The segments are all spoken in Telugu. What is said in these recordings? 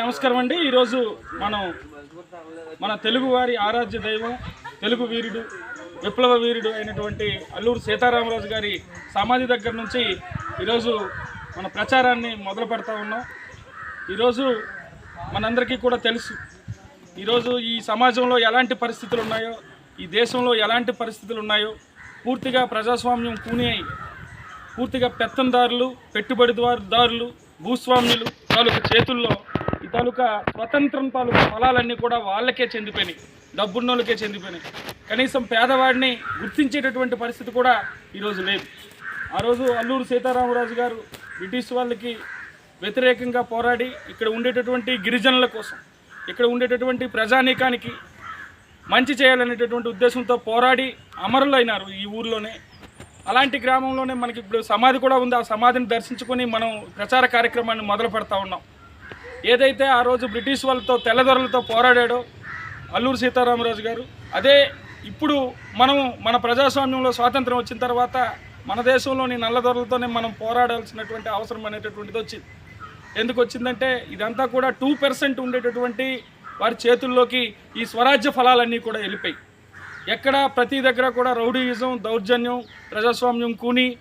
నమస్కారం అండి. ఈరోజు మనం మన తెలుగువారి ఆరాధ్య దైవం తెలుగు వీరుడు విప్లవ వీరుడు అయినటువంటి అల్లూరు సీతారామరాజు గారి సమాధి దగ్గర నుంచి ఈరోజు మన ప్రచారాన్ని మొదలు పెడతా ఉన్నాం. ఈరోజు మనందరికీ కూడా తెలుసు ఈరోజు ఈ సమాజంలో ఎలాంటి పరిస్థితులు ఉన్నాయో ఈ దేశంలో ఎలాంటి పరిస్థితులు ఉన్నాయో పూర్తిగా ప్రజాస్వామ్యం కూని అయి పూర్తిగా పెత్తందారులు పెట్టుబడిదారులు భూస్వామ్యులు తాలూకా చేతుల్లో ఈ తాలూకా స్వతంత్రం తాలూకా ఫలాలన్నీ కూడా వాళ్ళకే చెందిపోయినాయి. డబ్బున్నోళ్ళకే చెందిపోయినాయి. కనీసం పేదవాడిని గుర్తించేటటువంటి పరిస్థితి కూడా ఈరోజు లేదు. ఆ రోజు అల్లూరు సీతారామరాజు గారు బ్రిటిష్ వాళ్ళకి వ్యతిరేకంగా పోరాడి ఇక్కడ ఉండేటటువంటి గిరిజనుల కోసం ఇక్కడ ఉండేటటువంటి ప్రజానీకానికి మంచి చేయాలనేటటువంటి ఉద్దేశంతో పోరాడి అమరులైనారు ఈ ఊర్లోనే. అలాంటి గ్రామంలోనే మనకి ఇప్పుడు సమాధి కూడా ఉంది. ఆ సమాధిని దర్శించుకొని మనం ప్రచార కార్యక్రమాన్ని మొదలు పెడతా ఉన్నాం. ఏదైతే ఆ రోజు బ్రిటిష్ వాళ్ళతో తెల్లదొరలతో పోరాడాడో అల్లూరు సీతారామరాజు గారు అదే ఇప్పుడు మనం మన ప్రజాస్వామ్యంలో స్వాతంత్రం వచ్చిన తర్వాత మన దేశంలోని నల్లదొరలతోనే మనం పోరాడాల్సినటువంటి అవసరం అనేటటువంటిది వచ్చింది. ఎందుకు వచ్చిందంటే ఇదంతా కూడా టూ పర్సెంట్ ఉండేటటువంటి వారి చేతుల్లోకి ఈ స్వరాజ్య ఫలాలన్నీ కూడా వెళ్ళిపోయి. ఎక్కడ ప్రతి దగ్గర కూడా రౌడీయిజం దౌర్జన్యం ప్రజాస్వామ్యం కూని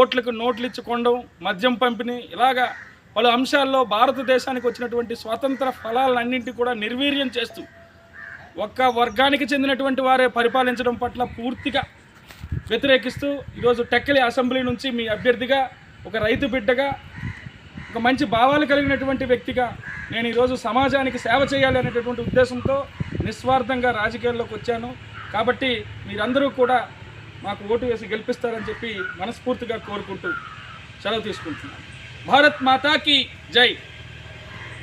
ఓట్లకు నోట్లు ఇచ్చుకోవడం మద్యం పంపిణీ ఇలాగా పలు అంశాల్లో భారతదేశానికి వచ్చినటువంటి స్వాతంత్ర ఫలాలన్నింటి కూడా నిర్వీర్యం చేస్తూ ఒక్క వర్గానికి చెందినటువంటి వారే పరిపాలించడం పట్ల పూర్తిగా వ్యతిరేకిస్తూ ఈరోజు టెక్కలి అసెంబ్లీ నుంచి మీ అభ్యర్థిగా ఒక రైతు బిడ్డగా ఒక మంచి భావాలు కలిగినటువంటి వ్యక్తిగా నేను ఈరోజు సమాజానికి సేవ చేయాలి అనేటటువంటి ఉద్దేశంతో నిస్వార్థంగా రాజకీయాల్లోకి వచ్చాను. కాబట్టి మీరందరూ కూడా మాకు ఓటు వేసి గెలిపిస్తారని చెప్పి మనస్ఫూర్తిగా కోరుకుంటూ సెలవు తీసుకుంటున్నాను. भारत माता की जय।